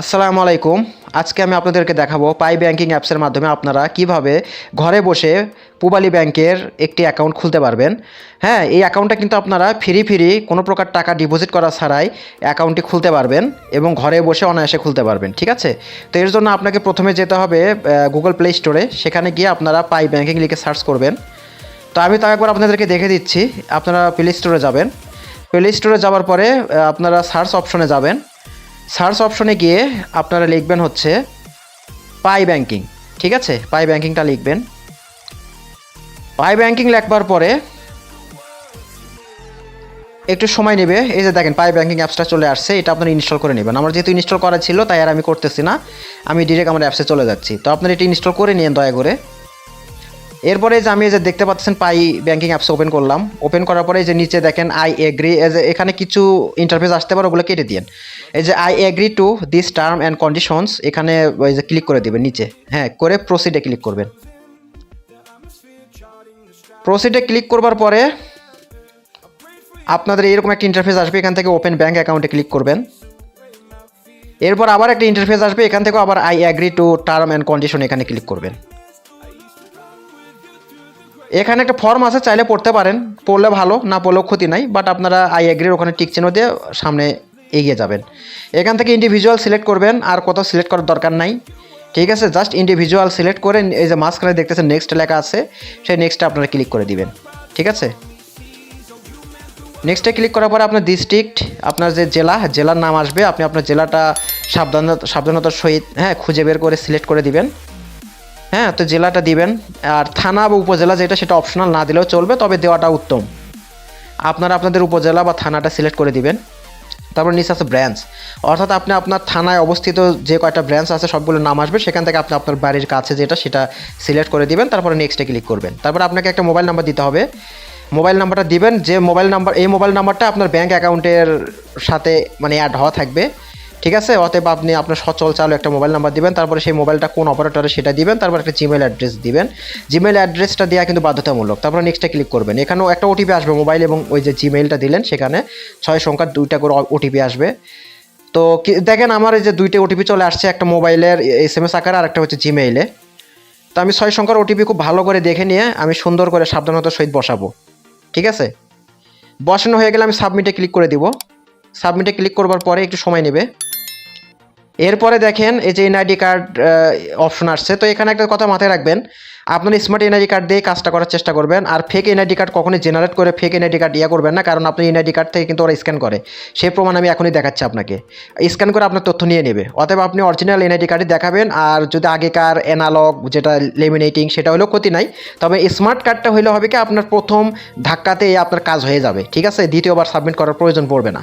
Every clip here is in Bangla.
আসসালামু আলাইকুম। আজকে আমি আপনাদেরকে দেখাবো পাই ব্যাংকিং অ্যাপসের মাধ্যমে আপনারা কীভাবে ঘরে বসে পুবালি ব্যাংকের একটি অ্যাকাউন্ট খুলতে পারবেন। হ্যাঁ এই অ্যাকাউন্টটা কিন্তু আপনারা ফ্রি ফ্রি কোনো প্রকার টাকা ডিপোজিট করা ছাড়াই অ্যাকাউন্টটি খুলতে পারবেন এবং ঘরে বসে অনায়াসে খুলতে পারবেন, ঠিক আছে? তো এর জন্য আপনাকে প্রথমে যেতে হবে গুগল প্লে স্টোরে সেখানে গিয়ে আপনারা পাই ব্যাংকিং লিখে সার্চ করবেন। তো আমি তো একবার আপনাদেরকে দেখে দিচ্ছি, আপনারা প্লে স্টোরে যাবেন। প্লে স্টোরে যাওয়ার পরে আপনারা সার্চ অপশনে যাবেন। সার্চ অপশনে গিয়ে আপনারা লিখবেন হচ্ছে পাই ব্যাংকিং, ঠিক আছে? পাই ব্যাংকিংটা লিখবেন। পাই ব্যাংকিং লেখবার পরে একটু সময় নেবে। এই যে দেখেন, পাই ব্যাংকিং অ্যাপসটা চলে আসছে, এটা আপনারা ইনস্টল করে নেবেন। আমার যেহেতু ইনস্টল করা ছিল, তাই আর আমি করতেছি না। আমি ডিরেক্ট আমার অ্যাপসে চলে যাচ্ছি। তো আপনারা এটা ইনস্টল করে নিন দয়া করে। এরপরে যে আমি যে দেখতে পাচ্ছেন পাই ব্যাংকিং অ্যাপস ওপেন করলাম ওপেন করার পরে যে নিচে দেখেন আই এগ্রি এজ এখানে কিছু ইন্টারফেস আসতে পারে, ওগুলো কেটে দিন এই যে I agree to this term and conditions এখানে ওই যে ক্লিক করে দেবেন নিচে। হ্যাঁ করে প্রসিডে ক্লিক করবেন। প্রসিডে ক্লিক করবার পরে আপনাদের এরকম একটা ইন্টারফেস আসবে, এখান থেকে ওপেন ব্যাঙ্ক অ্যাকাউন্টে ক্লিক করবেন। এরপর আবার একটা ইন্টারফেস আসবে, এখান থেকে আবার I agree to term and condition এখানে ক্লিক করবেন। এখানে একটা ফর্ম আছে, চাইলে পড়তে পারেন। পড়লে ভালো, না পড়লেও ক্ষতি নাই বাট আপনারা আই এগ্রির ওখানে টিক চিহ্ন দিয়ে সামনে এগিয়ে যাবেন। এখান থেকে ইন্ডিভিজুয়াল সিলেক্ট করবেন, আর কোথাও সিলেক্ট করার দরকার নাই। ঠিক আছে? জাস্ট ইন্ডিভিজুয়াল সিলেক্ট করে এই যে মাঝখানে দেখতেছেন নেক্সট লেখা আছে, সেই নেক্সটটা আপনারা ক্লিক করে দিবেন। ঠিক আছে? নেক্সটে ক্লিক করার পরে আপনার ডিস্ট্রিক্ট আপনার যে জেলা, জেলার নাম আসবে, আপনি আপনার জেলাটা সাবধানতা, সাবধানতার সহিত হ্যাঁ খুঁজে বের করে সিলেক্ট করে দিবেন। হ্যাঁ তো জেলাটা দিবেন। আর থানা বা উপজেলা যেটা, সেটা অপশনাল না দিলেও চলবে, তবে দেওয়াটা উত্তম। আপনারা আপনাদের উপজেলা বা থানাটা সিলেক্ট করে দিবেন। তারপর নিচে আছে ব্রাঞ্চ অর্থাৎ আপনি আপনার থানায় অবস্থিত যে কয়টা ব্রাঞ্চ আছে সবগুলোর নাম আসবে। সেখান থেকে আপনি আপনার বাড়ির কাছে যেটা, সেটা সিলেক্ট করে দিবেন। তারপরে নেক্সটে ক্লিক করবেন। তারপর আপনাকে একটা মোবাইল নাম্বার দিতে হবে। মোবাইল নাম্বারটা দিবেন, যে মোবাইল নাম্বার এই মোবাইল নাম্বারটা আপনার ব্যাঙ্ক অ্যাকাউন্টের সাথে মানে অ্যাড হওয়া থাকবে। ঠিক আছে? অতএব আপনি আপনার সচল চালু একটা মোবাইল নাম্বার দিবেন, তারপরে সেই মোবাইলটা কোন অপারেটরে সেটা দিবেন, তারপর একটা জিমেল অ্যাড্রেস দিবেন। জিমেল অ্যাড্রেসটা দেওয়া কিন্তু বাধ্যতামূলক। তারপরে নেক্সটে ক্লিক করবেন। এখানেও একটা ওটিপি আসবে মোবাইল এবং ওই যে জিমেলটা দিলেন, সেখানে ছয় সংখ্যার দুইটা করে ওটিপি আসবে। তো দেখেন আমার এই যে দুইটা ওটিপি চলে আসছে, একটা মোবাইলের এস এম এস আকারে আর একটা হচ্ছে জিমেইলে তো আমি ছয় সংখ্যার ওটিপি খুব ভালো করে দেখে নিয়ে আমি সুন্দর করে সাবধানতার সহিত বসাবো। ঠিক আছে? বসানো হয়ে গেলে আমি সাবমিটে ক্লিক করে দিব। সাবমিটে ক্লিক করবার পরে একটু সময় নেবে। এরপরে দেখেন এই যে এনআইডি কার্ড অপশন আসছে। তো এখানে একটা কথা মাথায় রাখবেন আপনার স্মার্ট এনআইডি কার্ড দিয়ে কাজটা করার চেষ্টা করবেন। আর ফেক এনআইডি কার্ড কখনই জেনারেট করে ফেক এনআইডি কার্ড ইয়া করবেন না, কারণ আপনি এনআইডি কার্ড থেকে কিন্তু ওরা স্ক্যান করে। সেই প্রমাণ আমি এখনই দেখাচ্ছি আপনাকে। স্ক্যান করে আপনার তথ্য নিয়ে নেবে। অতএব আপনি অরিজিনাল এনআইডি কার্ডই দেখাবেন, আর যদি আগেকার অ্যানালগ যেটা লেমিনেটিং সেটা হলেও ক্ষতি নাই, তবে স্মার্ট কার্ডটা হলে হবে কি, আপনার প্রথম ধাক্কাতে আপনার কাজ হয়ে যাবে। ঠিক আছে? দ্বিতীয়বার সাবমিট করার প্রয়োজন পড়বে না।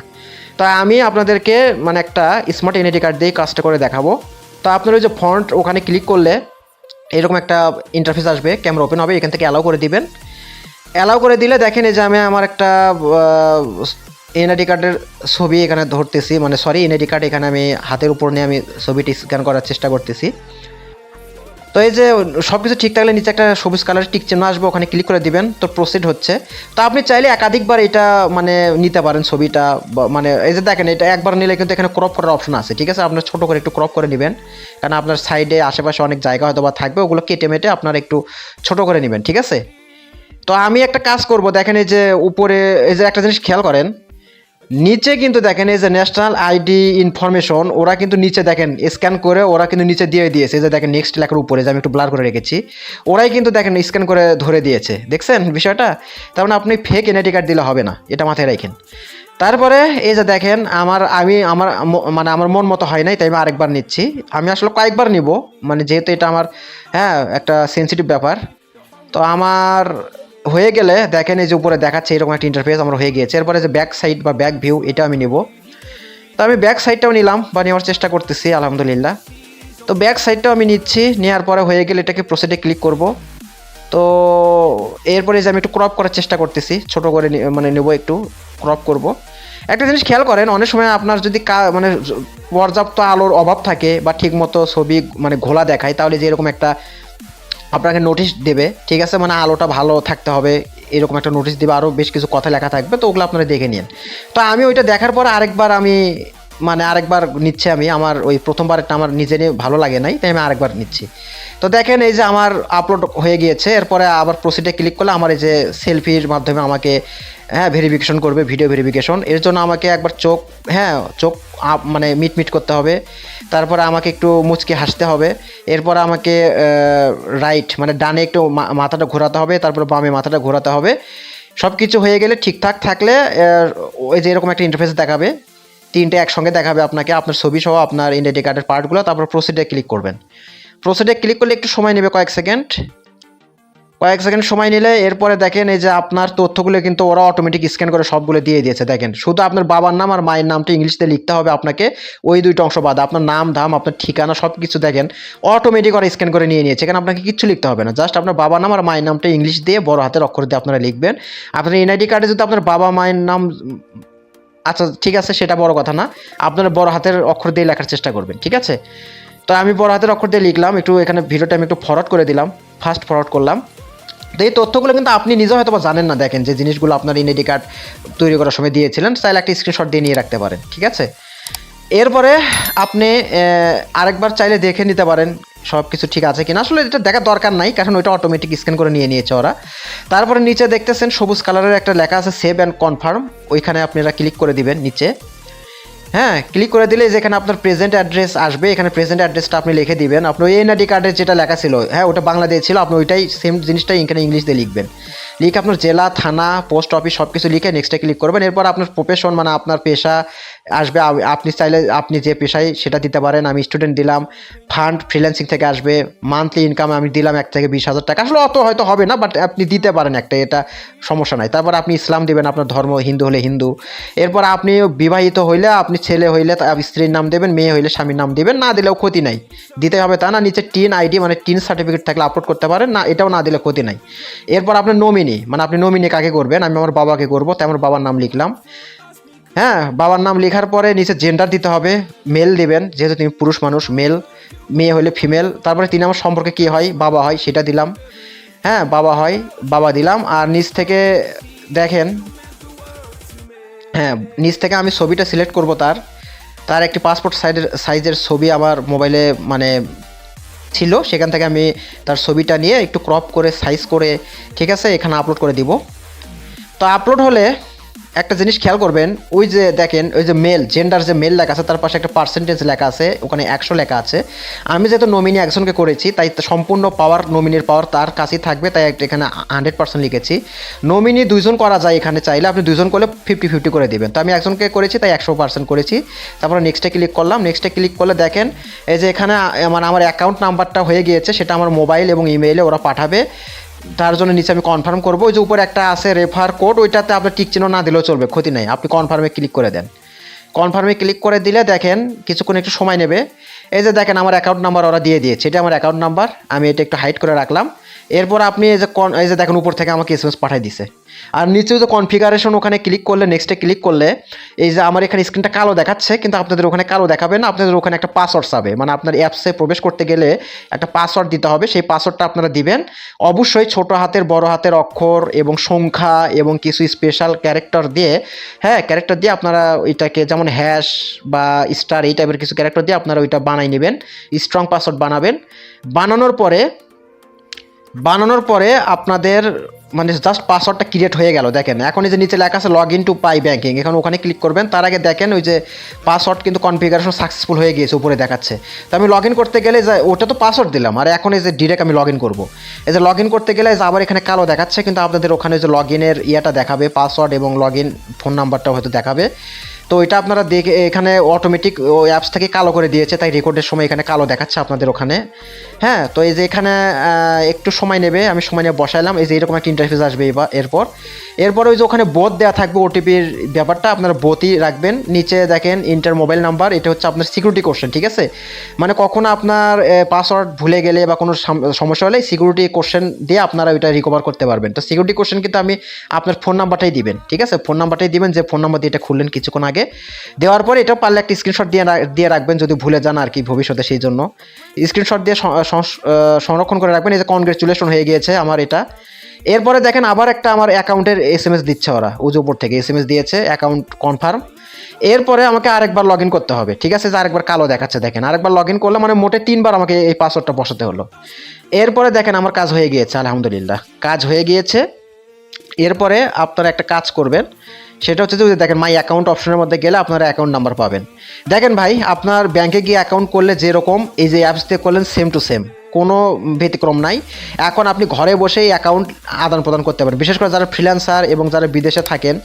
তো আমি আপনাদেরকে মানে একটা স্মার্ট এনআইডি কার্ড দিয়ে কাজটা করে দেখাবো। তো আপনার ওই যে ফন্ট ওখানে ক্লিক করলে এরকম একটা ইন্টারফেস আসবে ক্যামেরা ওপেন হবে, এখান থেকে অ্যালাউ করে দিবেন। অ্যালাউ করে দিলে দেখেন যে আমি আমার একটা এনআইডি কার্ডের ছবি এখানে ধরতেছি মানে সরি এনআইডি কার্ড এখানে আমি হাতের উপর নিয়ে আমি ছবিটি স্ক্যান করার চেষ্টা করতেছি। তো এই যে সব কিছু ঠিক থাকলে নিচে একটা সবুজ কালারের টিক চিহ্ন আসবে, ওখানে ক্লিক করে দিবেন, তো প্রসিড হচ্ছে। তো আপনি চাইলে একাধিকবার এটা মানে নিতে পারেন ছবিটা মানে এই যে দেখেন, এটা একবার নিলে কিন্তু এখানে ক্রপ করার অপশন আছে, ঠিক আছে? আপনার ছোটো করে একটু ক্রপ করে নেবেন, কারণ আপনার সাইডে আশেপাশে অনেক জায়গা হয়তো বা থাকবে, ওগুলো কেটে মেটে আপনারা একটু ছোট করে নেবেন, ঠিক আছে? তো আমি একটা কাজ করব, দেখেন এই যে উপরে, এই যে একটা জিনিস খেয়াল করেন নিচে কিন্তু দেখেন এই যে ন্যাশনাল আইডি ইনফরমেশন ওরা কিন্তু নিচে দেখেন স্ক্যান করে ওরা কিন্তু নিচে দিয়ে দিয়েছে। যে দেখেন নেক্সট লেখার উপরে, যে আমি একটু ব্লার করে রেখেছি। ওরাই কিন্তু দেখেন স্ক্যান করে ধরে দিয়েছে। দেখছেন বিষয়টা? তার মানে আপনি ফেক এনআইডি কার্ড দিলে হবে না। এটা মাথায় রাখেন। তারপরে এই যে দেখেন, আমার, আমি, আমার মানে আমার মন মতো হয় নাই, তাই আমি আরেকবার নিচ্ছি। আমি আসলে কয়েকবার নিব। মানে যেহেতু এটা আমার হ্যাঁ একটা সেন্সিটিভ ব্যাপার। তো আমার হয়ে গেলে দেখেন এই যে উপরে দেখাচ্ছে এরকম একটা ইন্টারফেস আমার হয়ে গিয়েছে। এরপরে যে ব্যাক সাইড বা ব্যাক ভিউ এটা আমি নেব। তো আমি ব্যাক সাইডটাও নিলাম বা নেওয়ার চেষ্টা করতেছি, আলহামদুলিল্লাহ। তো ব্যাক সাইডটাও আমি নিচ্ছি, নেওয়ার পরে হয়ে গেলে এটাকে প্রসিডে ক্লিক করব। তো এরপরে যে আমি একটু ক্রপ করার চেষ্টা করতেছি, ছোট করে মানে নেব একটু ক্রপ করব। একটা জিনিস খেয়াল করেন, অনেক সময় আপনার যদি কা- মানে পর্যাপ্ত আলোর অভাব থাকে বা ঠিকমতো ছবি মানে ঘোলা দেখায়, তাহলে যে এরকম একটা আপনাকে নোটিশ দেবে, ঠিক আছে? মানে আলোটা ভালো থাকতে হবে, এরকম একটা নোটিশ দেবে আরও বেশ কিছু কথা লেখা থাকবে, তো ওগুলো আপনারা দেখে নিন। তো আমি ওইটা দেখার পর আরেকবার আমি মানে আরেকবার নিচ্ছে আমি, আমার ওই প্রথমবারটা আমার নিজে নিয়ে ভালো লাগে নাই, তাই আমি আরেকবার নিচ্ছি। তো দেখেন, এই যে আমার আপলোড হয়ে গিয়েছে, এরপরে আবার প্রসিডে ক্লিক করলে আমার এই যে সেলফির মাধ্যমে আমাকে হ্যাঁ ভেরিফিকেশন করবে ভিডিও ভেরিফিকেশন এর জন্য আমাকে একবার চোখ হ্যাঁ চোখ মানে মিট মিট করতে হবে। তারপরে আমাকে একটু মুচকে হাসতে হবে। এরপর আমাকে রাইট মানে ডানে একটু মাথাটা ঘোরাতে হবে, তারপর বামে মাথাটা ঘোরাতে হবে। সব কিছু হয়ে গেলে ঠিকঠাক থাকলে ওই যে এরকম একটা ইন্টারফেস দেখাবে। তিনটে একসঙ্গে দেখাবে আপনাকে, আপনার ছবি সহ আপনার ইন্ডেন্টি কার্ডের পার্টগুলো তারপর প্রসিডে ক্লিক করবেন। প্রসিডে ক্লিক করলে একটু সময় নেবে কয়েক সেকেন্ড কয়েক সেকেন্ড সময় নিলে এরপরে দেখেন এই যে আপনার তথ্যগুলো কিন্তু ওরা অটোমেটিক স্ক্যান করে সবগুলো দিয়ে দিয়েছে, দেখেন। শুধু আপনার বাবার নাম আর মায়ের নামটা ইংলিশতে লিখতে হবে আপনাকে, ওই দুইটা অংশ বাদ। আপনার নাম, ধাম, আপনার ঠিকানা সব কিছু দেখেন অটোমেটিক ওরা স্ক্যান করে নিয়ে নিয়েছে। এখানে আপনাকে কিচ্ছু লিখতে হবে না জাস্ট আপনার বাবার নাম আর মায়ের নামটা ইংলিশ দিয়ে বড় হাতের অক্ষর দিয়ে আপনারা লিখবেন। আপনার এনআইডি কার্ডে যদি আপনার বাবা মায়ের নাম আচ্ছা ঠিক আছে, সেটা বড় কথা না, আপনারা বড় হাতের অক্ষর দিয়ে লেখার চেষ্টা করবেন, ঠিক আছে? তো আমি বড় হাতের অক্ষর দিয়ে লিখলাম, একটু এখানে ভিডিওটা আমি একটু ফরওয়ার্ড করে দিলাম ফার্স্ট ফরওয়ার্ড করলাম। তো এই তথ্যগুলো কিন্তু আপনি নিজেও হয়তো জানেন না, দেখেন যে জিনিসগুলো আপনার ইনআইডি কার্ড তৈরি করার সময় দিয়েছিলেন, চাইলে একটা স্ক্রিনশট দিয়ে নিয়ে রাখতে পারেন, ঠিক আছে? এরপরে আপনি আরেকবার চাইলে দেখে নিতে পারেন সব কিছু ঠিক আছে কিনা। আসলে এটা দেখার দরকার নাই, কারণ ওইটা অটোমেটিক স্ক্যান করে নিয়ে নিয়েছে ওরা। তারপরে নিচে দেখতেছেন সবুজ কালারের একটা লেখা আছে সেভ অ্যান্ড কনফার্ম ওইখানে আপনারা ক্লিক করে দিবেন নিচে। হ্যাঁ ক্লিক করে দিলে যেখানে আপনার প্রেজেন্ট অ্যাড্রেস আসবে, এখানে প্রেজেন্ট অ্যাড্রেসটা আপনি লিখে দিবেন। আপনার এনআইডি কার্ডের যেটা লেখা ছিল হ্যাঁ ওটা বাংলা দিয়ে ছিল, আপনি ওইটাই সেম জিনিসটাই এখানে ইংলিশ দিয়ে লিখবেন। লিখে আপনার জেলা, থানা পোস্ট অফিস সব কিছু লিখে নেক্সটে ক্লিক করবেন। এরপর আপনার প্রফেশন মানে আপনার পেশা আসবে আপনি চাইলে, আপনি যে পেশায় সেটা দিতে পারেন। আমি স্টুডেন্ট দিলাম ফান্ড ফ্রিল্যান্সিং থেকে আসবে মান্থলি ইনকাম আমি দিলাম এক থেকে বিশ হাজার টাকা। আসলে অত হয়তো হবে না বাট আপনি দিতে পারেন একটা, এটা সমস্যা নাই। তারপর আপনি ইসলাম দেবেন, আপনার ধর্ম হিন্দু হলে হিন্দু। এরপর আপনি বিবাহিত হইলে, আপনি ছেলে হইলে স্ত্রীর নাম দেবেন, মেয়ে হইলে স্বামীর নাম দেবেন, না দিলেও ক্ষতি নাই। দিতে হবে তা না, নিচে টিন আইডি মানে টিন সার্টিফিকেট থাকলে আপলোড করতে পারেন, না, এটাও না দিলে ক্ষতি নাই। এরপর আপনার নমিনি মানে আপনি নমিনি কাকে করবেন, আমি আমার বাবাকে করব, তাই আমার বাবার নাম লিখলাম। হ্যাঁ বাবার নাম লেখার পরে নিচে জেন্ডার দিতে হবে মেল দেবেন, যেহেতু তুমি পুরুষ মানুষ মেল মেয়ে হলে ফিমেল তারপরে তিনি আমার সম্পর্কে কী হয়? বাবা হয়, সেটা দিলাম। হ্যাঁ বাবা হয়, বাবা দিলাম। আর নিচ থেকে দেখেন হ্যাঁ নিচ থেকে আমি ছবিটা সিলেক্ট করব তার। তার একটি পাসপোর্ট সাইজের সাইজের ছবি আমার মোবাইলে মানে ছিল। সেখান থেকে আমি তার ছবিটা নিয়ে একটু ক্রপ করে সাইজ করে, ঠিক আছে, এখানে আপলোড করে দিব। তো আপলোড হলে একটা জিনিস খেয়াল করবেন, ওই যে দেখেন, ওই যে মেল জেন্ডার যে মেল লেখা আছে, তার পাশে একটা পার্সেন্টেজ লেখা আছে, ওখানে একশো লেখা আছে। আমি যেহেতু নমিনি একজনকে করেছি, তাই সম্পূর্ণ পাওয়ার নমিনির পাওয়ার তার কাছেই থাকবে, তাই এখানে হান্ড্রেড পার্সেন্ট লিখেছি। নমিনি দুইজন করা যায় এখানে চাইলে, আপনি দুইজন করলে ফিফটি ফিফটি করে দিবেন। তো আমি একজনকে করেছি, তাই একশো পার্সেন্ট করেছি। তারপরে নেক্সটে ক্লিক করলাম নেক্সটে ক্লিক করলে দেখেন, এই যে এখানে মানে আমার অ্যাকাউন্ট নাম্বারটা হয়ে গিয়েছে, সেটা আমার মোবাইল এবং ইমেইলে ওরা পাঠাবে। তার জন্য নিচে আমি কনফার্ম করব। ওই যে উপরে একটা আছে রেফার কোড ওইটাতে আপনার টিক চিহ্ন না দিলেও চলবে, ক্ষতি নেই। আপনি কনফার্মে ক্লিক করে দেন। কনফার্মে ক্লিক করে দিলে দেখেন কিছুক্ষণ একটু সময় নেবে। এই যে দেখেন আমার অ্যাকাউন্ট নাম্বার ওরা দিয়ে দিয়েছে। এটা আমার অ্যাকাউন্ট নাম্বার আমি এটা একটু হাইড করে রাখলাম। এরপর আপনি এই যে কন এই যে দেখেন উপর থেকে আমাকে এস এম এস পাঠিয়ে দিছে। আর নিচে যে কনফিগারেশন ওখানে ক্লিক করলে নেক্সটে ক্লিক করলে, এই যে আমার এখানে স্ক্রিনটা কালো দেখাচ্ছে, কিন্তু আপনাদের ওখানে কালো দেখাবে না, আপনাদের ওখানে একটা পাসওয়ার্ড চাবে। মানে আপনার অ্যাপসে প্রবেশ করতে গেলে একটা পাসওয়ার্ড দিতে হবে, সেই পাসওয়ার্ডটা আপনারা দিবেন। অবশ্যই ছোট হাতের, বড় হাতের অক্ষর এবং সংখ্যা এবং কিছু স্পেশাল ক্যারেক্টার দিয়ে হ্যাঁ ক্যারেক্টার দিয়ে আপনারা ওইটাকে যেমন হ্যাশ বা স্টার এই টাইপের কিছু ক্যারেক্টার দিয়ে আপনারা ওইটা বানাই নেবেন স্ট্রং পাসওয়ার্ড বানাবেন। বানানোর পরে বানানোর পরে আপনাদের মানে জাস্ট পাসওয়ার্ডটা ক্রিয়েট হয়ে গেল, দেখেন। এখন এই যে নিচে লেখা আছে log in to pi banking এখন ওখানে ক্লিক করবেন, তার আগে দেখেন ওই যে পাসওয়ার্ড কিন্তু কনফিগারেশন সাকসেসফুল হয়ে গিয়েছে, উপরে দেখাচ্ছে। তো আমি লগ ইন করতে গেলে যে, ওটা তো পাসওয়ার্ড দিলাম, আর এখন এই যে ডিরেক্ট আমি লগ ইন করব। এই যে লগ ইন করতে গেলে যে আবার এখানে কালো দেখাচ্ছে, কিন্তু আপনাদের ওখানে যে লগ ইনের ইয়েটা দেখাবে পাসওয়ার্ড এবং লগ ইন ফোন নাম্বারটাও হয়তো দেখাবে। তো এটা আপনারা দেখে এখানে অটোমেটিক অ্যাপস থেকে কালো করে দিয়েছে, তাই রেকর্ডের সময় এখানে কালো দেখাচ্ছে আপনাদের ওখানে। হ্যাঁ তো এই যে এখানে একটু সময় নেবে, আমি সময় নিয়ে বসাইলাম, এই যে এরকম একটা ইন্টারফেস আসবে এবার, এরপর। এরপর ওই যে ওখানে বোধ দেওয়া থাকবে ওটিপির ব্যাপারটা, আপনারা বোতই রাখবেন। নিচে দেখেন ইন্টার মোবাইল নাম্বার এটা হচ্ছে আপনার সিকিউরিটি কোশ্চেন ঠিক আছে? মানে কখনো আপনার পাসওয়ার্ড ভুলে গেলে বা কোনো সাম- সমস্যা হলে সিকিউরিটি কোশ্চেন দিয়ে আপনারা ওইটা রিকভার করতে পারবেন। তো সিকিউরিটি কোশ্চেন কিন্তু আমি আপনার ফোন নাম্বারটাই দিবেন, ঠিক আছে? ফোন নাম্বারটাই দিবেন, যে ফোন নাম্বার দিয়ে এটা খুললেন কিছুক্ষণ আগে দেওয়ার পরে এটা পারলে একটা স্ক্রিনশট দিয়ে দিয়ে রাখবেন যদি ভুলে যান আর কি ভবিষ্যতে সেই জন্য। স্ক্রিনশট দিয়ে সংরক্ষণ করে রাখবেন। এই যে কনগ্রেচুলেশন হয়ে গিয়েছে আমার এটা। এরপরে দেখেন আবার একটা আমার অ্যাকাউন্টের এস এম এস দিচ্ছে ওরা উজ উপর থেকে এস এম এস দিয়েছে অ্যাকাউন্ট কনফার্ম এরপরে আমাকে আরেকবার লগ ইন করতে হবে। ঠিক আছে, যে আরেকবার কালো দেখাচ্ছে, দেখেন। আরেকবার লগ ইন করলে মানে মোটে তিনবার আমাকে এই পাসওয়ার্ডটা বসাতে হলো। এরপরে দেখেন আমার কাজ হয়ে গিয়েছে, আলহামদুলিল্লাহ। কাজ হয়ে গিয়েছে। এরপরে আপনারা একটা কাজ করবেন। সেটা হচ্ছে যে দেখেন মাই অ্যাকাউন্ট অপশনের মধ্যে গেলে আপনারা অ্যাকাউন্ট নাম্বার পাবেন। দেখেন ভাই, আপনার ব্যাংকে গিয়ে অ্যাকাউন্ট করলে যেরকম এই যে অ্যাপস দিয়ে করলেন সেম টু সেম কোনো ব্যতিক্রম নাই। এখন আপনি ঘরে বসেই অ্যাকাউন্ট আদান প্রদান করতে পারেন। বিশেষ করে যারা ফ্রিল্যান্সার এবং যারা বিদেশে থাকেন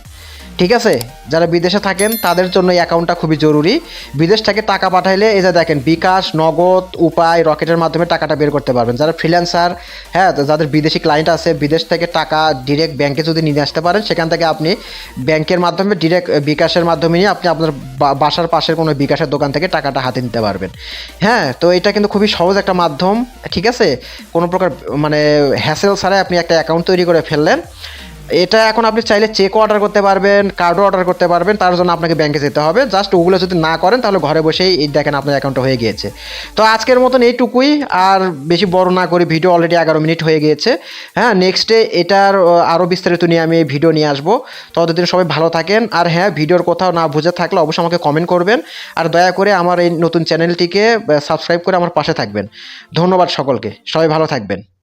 ঠিক আছে? যারা বিদেশে থাকেন, তাদের জন্য এই অ্যাকাউন্টটা খুবই জরুরি। বিদেশ থেকে টাকা পাঠাইলে, এই যে দেখেন, বিকাশ, নগদ, উপায়, রকেটের মাধ্যমে টাকাটা বের করতে পারবেন। যারা ফ্রিল্যান্সার হ্যাঁ যাদের বিদেশি ক্লায়েন্ট আছে, বিদেশ থেকে টাকা ডিরেক্ট ব্যাংকে যদি নিয়ে আসতে পারেন, সেখান থেকে আপনি ব্যাংকের মাধ্যমে ডিরেক্ট বিকাশের মাধ্যমে নিয়ে আপনি আপনার বাসার পাশের কোনো বিকাশের দোকান থেকে টাকাটা হাতে নিতে পারবেন। হ্যাঁ তো এটা কিন্তু খুবই সহজ একটা মাধ্যম, ঠিক আছে? কোনো প্রকার মানে হ্যাসেল ছাড়াই আপনি একটা অ্যাকাউন্ট তৈরি করে ফেললেন। এটা এখন আপনি চাইলে চেকও অর্ডার করতে পারবেন কার্ডও অর্ডার করতে পারবেন, তার জন্য আপনাকে ব্যাংকে যেতে হবে। জাস্ট ওগুলো যদি না করেন, তাহলে ঘরে বসেই এই দেখেন আপনার অ্যাকাউন্টটা হয়ে গিয়েছে। তো আজকের মতন এইটুকুই, আর বেশি বড় না করি ভিডিও অলরেডি এগারো মিনিট হয়ে গিয়েছে। হ্যাঁ নেক্সটে এটার আরও বিস্তারিত নিয়ে আমি ভিডিও নিয়ে আসব। ততদিন সবাই ভালো থাকেন। আর হ্যাঁ ভিডিওর কোথাও না বুঝে থাকলে অবশ্যই আমাকে কমেন্ট করবেন। আর দয়া করে আমার এই নতুন চ্যানেলটিকে সাবস্ক্রাইব করে আমার পাশে থাকবেন। ধন্যবাদ সকলকে। সবাই ভালো থাকবেন।